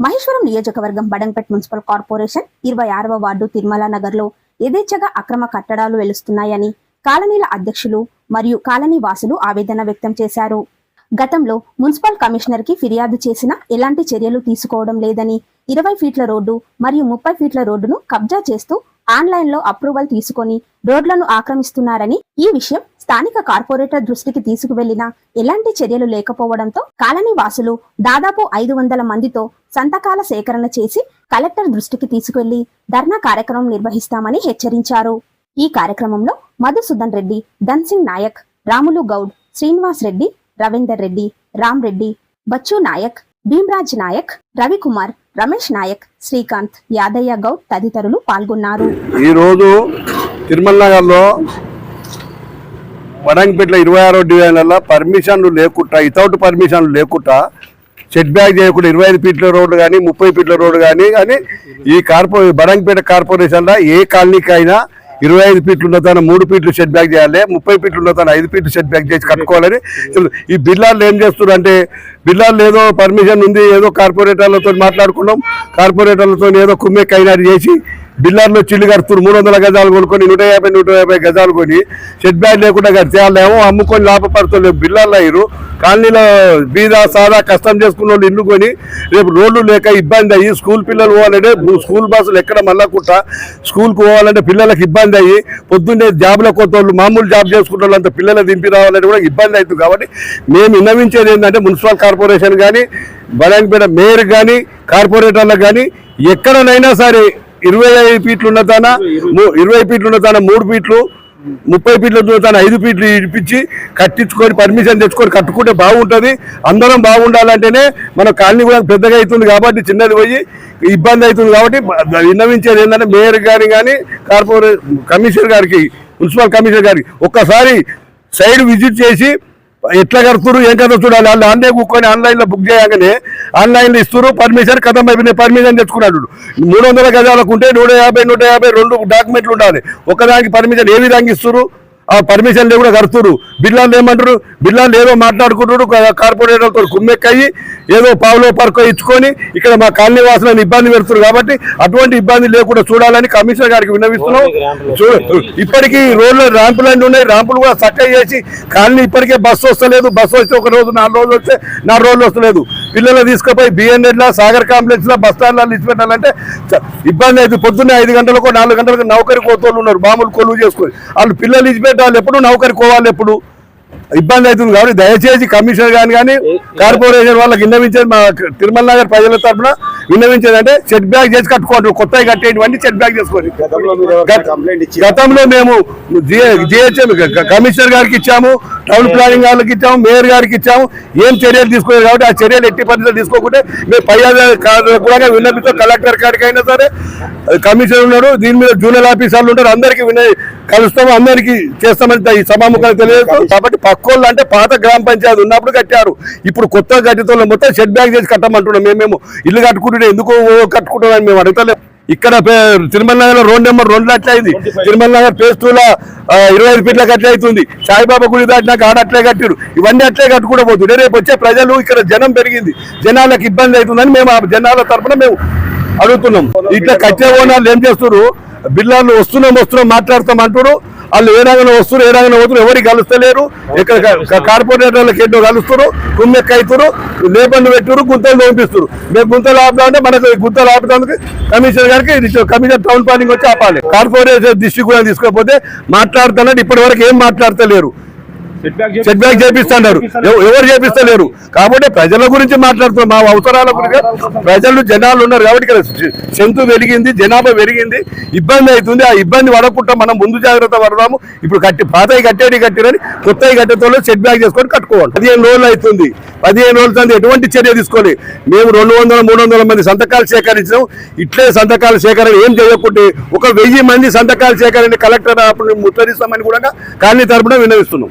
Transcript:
మహేశ్వరం నియోజకవర్గం Badangpet municipal corporation ఇరవై ఆరవ వార్డు తిరుమల నగర్లో యథేచ్ఛగా అక్రమ కట్టడాలు వెలుస్తున్నాయని కాలనీల అధ్యక్షులు మరియు కాలనీ వాసులు ఆవేదన వ్యక్తం చేశారు. గతంలో మున్సిపల్ కమిషనర్కి ఫిర్యాదు చేసినా ఎలాంటి చర్యలు తీసుకోవడం లేదని ఇరవై ఫీట్ల రోడ్డు మరియు ముప్పై ఫీట్ల రోడ్డును కబ్జా చేస్తూ ఆన్లైన్లో అప్రూవల్ తీసుకొని రోడ్లను ఆక్రమిస్తున్నారని ఈ విషయం స్థానిక కార్పొరేటర్ దృష్టికి తీసుకువెళ్ళినా ఎలాంటి చర్యలు లేకపోవడంతో కాలనీ వాసులు దాదాపు ఐదు వందల మందితో సంతకాల సేకరణ చేసి కలెక్టర్ దృష్టికి తీసుకెళ్ళి ధర్నా కార్యక్రమం నిర్వహిస్తామని హెచ్చరించారు. ఈ కార్యక్రమంలో మధుసూదన్ రెడ్డి ధన్సింగ్ నాయక్ రాములు గౌడ్ శ్రీనివాస్ రెడ్డి రవీందర్ రెడ్డి రామ్ రెడ్డి బచ్చు నాయక్ భీమ్రాజ్ నాయక్ రవికుమార్ రమేష్ నాయక్ శ్రీకాంత్ యాదయ్య గౌడ్ తదితరులు పాల్గొన్నారు. ఈరోజు తిరుమల నగర్లో వడంగిపేటలో ఇరవై ఆరో డివిజన్లలో పర్మిషన్లు లేకుండా వితౌట్ పర్మిషన్లు లేకుండా సెట్ బ్యాక్ చేయకుండా ఇరవై ఐదు ఫీట్ల రోడ్డు కానీ ముప్పై ఫీట్ల రోడ్డు కానీ కానీ ఈ కార్పొ బడంగిపేట కార్పొరేషన్లో ఏ కాలనీకి అయినా ఇరవై ఐదు ఫీట్లు ఉన్నతన మూడు ఫీట్లు సెట్ బ్యాక్ చేయాలి ముప్పై ఫీట్లు ఉన్నతన ఐదు ఫీట్లు సెట్ బ్యాక్ చేసి కట్టుకోవాలని ఈ బిల్లాలు ఏం చేస్తున్నారు అంటే బిల్లాలు ఏదో పర్మిషన్ ఉంది ఏదో కార్పొరేటర్లతో మాట్లాడుకున్నాం కార్పొరేటర్లతో ఏదో కుమ్మెక్ అయినట్టు చేసి బిల్లార్లో చిల్లు కడుతున్నారు. మూడు వందల గజాలు కొనుక్కొని నూట యాభై నూట యాభై గజాలు కొని షెడ్ బ్యాగ్ లేకుండా కడితే వాళ్ళేమో అమ్ముకొని లాభపడుతున్నారు. బిల్లార్లు అయ్యారు. కాలనీలో బీద సాదా కష్టం చేసుకున్న వాళ్ళు ఇల్లు కొని రేపు రోడ్లు లేక ఇబ్బంది అయ్యి స్కూల్ పిల్లలు పోవాలంటే స్కూల్ బస్సులు ఎక్కడ మళ్ళకుండా స్కూల్కి పోవాలంటే పిల్లలకు ఇబ్బంది అయ్యి పొద్దున్నే జాబ్లో కొత్త వాళ్ళు మామూలు జాబ్ చేసుకున్న వాళ్ళంతా పిల్లలు దింపి రావాలంటే కూడా ఇబ్బంది అవుతుంది. కాబట్టి మేము విన్నవించేది ఏంటంటే మున్సిపల్ కార్పొరేషన్ కానీ బడాంగిపేట మేయర్ కానీ కార్పొరేటర్లకు కానీ ఎక్కడనైనా సరే ఇరవై ఐదు ఫీట్లు ఉన్నతాన ము- ఇరవై ఫీట్లు ఉన్నతాన మూడు ఫీట్లు ముప్పై ఫీట్లు ఉన్నతాన ఐదు ఫీట్లు ఇప్పించి కట్టించుకొని పర్మిషన్ తెచ్చుకొని కట్టుకుంటే బాగుంటుంది. అందరం బాగుండాలంటేనే మన కాలనీ కూడా పెద్దగా అవుతుంది కాబట్టి చిన్నది పోయి ఇబ్బంది అవుతుంది కాబట్టి విన్నవించేది ఏంటంటే మేయర్ గారి కానీ కార్పొరేట్ కమిషనర్ గారికి మున్సిపల్ కమిషనర్ గారికి ఒక్కసారి సైడ్ విజిట్ చేసి ఎట్లా కడుతురు ఏం కథ చూడాలి? వాళ్ళు అన్నీ కూర్చొని ఆన్లైన్లో బుక్ చేయగానే ఆన్లైన్లో ఇస్తారు పర్మిషన్ కథం అయిపోయినాయి పర్మిషన్ తెచ్చుకున్నాడు మూడు వందల గజాలకు ఉంటే నూట యాభై నూట యాభై రెండు డాక్యుమెంట్లు ఉండాలి. ఒకదానికి పర్మిషన్ ఏ విధంగా ఇస్తారు పర్మిషన్ కూడా కడుతురు బిల్లాలు ఏమంటారు బిల్లాలు ఏదో మాట్లాడుకుంటారు కార్పొరేటర్తో కుమ్మెక్కయ్యి ఏదో పావులో పర్కో ఇచ్చుకొని ఇక్కడ మా కాలనీ వాసులను ఇబ్బంది పెడుతున్నారు కాబట్టి అటువంటి ఇబ్బంది లేకుండా చూడాలని కమిషనర్ గారికి విన్నవిస్తున్నాం. ఇప్పటికీ రోడ్లు ర్యాంపులు అన్నీ ఉన్నాయి. ర్యాంపులు కూడా చక్కగా చేసి కాలనీ ఇప్పటికే బస్సు వస్తలేదు. బస్సు వస్తే ఒక రోజు నాలుగు రోజులు వస్తే నాలుగు రోజులు వస్తలేదు. పిల్లలు తీసుకుపోయి బిఎన్ఎడ్ లా సాగర్ కాంప్లెక్స్లో బస్ స్టాండ్ ఇచ్చిపెట్టాలంటే ఇబ్బంది అయితే పొద్దున్నే ఐదు గంటలకు నాలుగు గంటలకు నౌకరి కోతోళ్ళు ఉన్నారు. మామూలు కొలువు చేసుకొని. వాళ్ళు పిల్లలు ఇచ్చిపెట్టాలి ఎప్పుడు నౌకరి కోవాలి ఎప్పుడు? ఇబ్బంది అవుతుంది కాబట్టి దయచేసి కమిషనర్ గాని కానీ కార్పొరేషన్ వాళ్ళకి విన్నవించేది మా తిరుమల నగర్ ప్రజల తరఫున విన్నవించేది అంటే సెట్ బ్యాక్ చేసి కట్టుకోండి కొత్తగా కట్టేటివన్నీ సెట్ బ్యాక్ చేసుకోండి గతంలో మేము జిహెచ్ఎం కమిషనర్ గారికి ఇచ్చాము టౌన్ ప్లానింగ్ వాళ్ళకి ఇచ్చాము మేయర్ గారికి ఇచ్చాము ఏం చర్యలు తీసుకోలేదు కాబట్టి ఆ చర్యలు ఎట్టి పరిస్థితులు తీసుకోకుంటే మేము పై కూడా విన్నపిస్తాం కలెక్టర్ గారికి అయినా సరే కమిషనర్ ఉన్నారు దీని మీద జూనియర్ ఆఫీసర్లు ఉంటారు అందరికీ విన కలుస్తాము అందరికీ చేస్తామని ఈ సభాముఖాలు తెలియజేస్తాం. కాబట్టి పక్కోళ్ళు అంటే పాత గ్రామ పంచాయతీ ఉన్నప్పుడు కట్టారు. ఇప్పుడు కొత్తగా కట్టితో మొత్తం షెడ్ బ్యాగ్ చేసి కట్టమంటున్నాం. మేము మేము ఇల్లు కట్టుకుంటుంటే ఎందుకు కట్టుకుంటామని మేము అడుగుతలేము ఇక్కడ తిరుమల నగర్ రోడ్ నెంబర్ రెండు అట్లా అయింది. తిరుమల నగర్ ఫేజ్ టూ లో ఆ, ఇరవై ఐదు ఫీట్లకు అట్లే అవుతుంది. సాయిబాబా గుడి దాటినాక ఆడ అట్లే కట్టారు. ఇవన్నీ అట్లే కట్టుకుంటూ పోతుంది రేపు వచ్చే ప్రజలు ఇక్కడ జనం పెరిగింది. జనాలకు ఇబ్బంది అవుతుందని మేము ఆ జనాల తరపున మేము అడుగుతున్నాం. ఇట్లా కట్టే ఓనాలు ఏం చేస్తారు బిల్లాలు వస్తున్నాం వస్తున్నాం మాట్లాడతాం అంటాడు. వాళ్ళు ఏ రంగంలో వస్తున్నారు ఏ రంగంలో పోతున్నారు ఎవరికి కలుస్తలేరు. ఇక్కడ కార్పొరేటర్లకు ఎన్నో కలుస్తారు కుమ్మెక్క అవుతారు లేబర్లు పెట్టురు గుంతలు పంపిస్తారు మేము గుంతలు ఆపుతా మనకు గుంతలు ఆపుతానికి కమిషనర్ గారికి ఇది కమిషనర్ టౌన్ ప్లానింగ్ వచ్చి ఆపాలి. కార్పొరేషన్ దృష్టి కూడా తీసుకోకపోతే మాట్లాడుతున్నట్టు ఇప్పటి వరకు ఏం మాట్లాడతలేరు. సెట్ బ్యాక్ చేపిస్తున్నారు. ఎవ- ఎవరు చేపిస్తలేరు? కాబట్టి ప్రజల గురించి మాట్లాడుతున్నాం మా అవసరాల గురించి ప్రజలు జనాలు ఉన్నారు కాబట్టి సెంతు పెరిగింది జనాభా పెరిగింది ఇబ్బంది అవుతుంది. ఆ ఇబ్బంది పడకుండా మనం ముందు జాగ్రత్త పడదాము. ఇప్పుడు కట్టి పాతవి కట్టేది కట్టిరని కొత్తవి కట్టేతో సెట్ బ్యాక్ చేసుకొని కట్టుకోవాలి. పదిహేను రోజులు అవుతుంది. పదిహేను రోజుల ఎటువంటి చర్య తీసుకోవాలి మేము రెండు వందల మూడు వందల మంది సంతకాలు సేకరించాం ఇట్లే సంతకాలు సేకరణ ఏం చేయకుంటే ఒక వెయ్యి మంది సంతకాలు సేకరణ కలెక్టర్ అప్పుడు ముట్టడిస్తామని కూడా కాలనీ తరపున విన్నవిస్తున్నాం.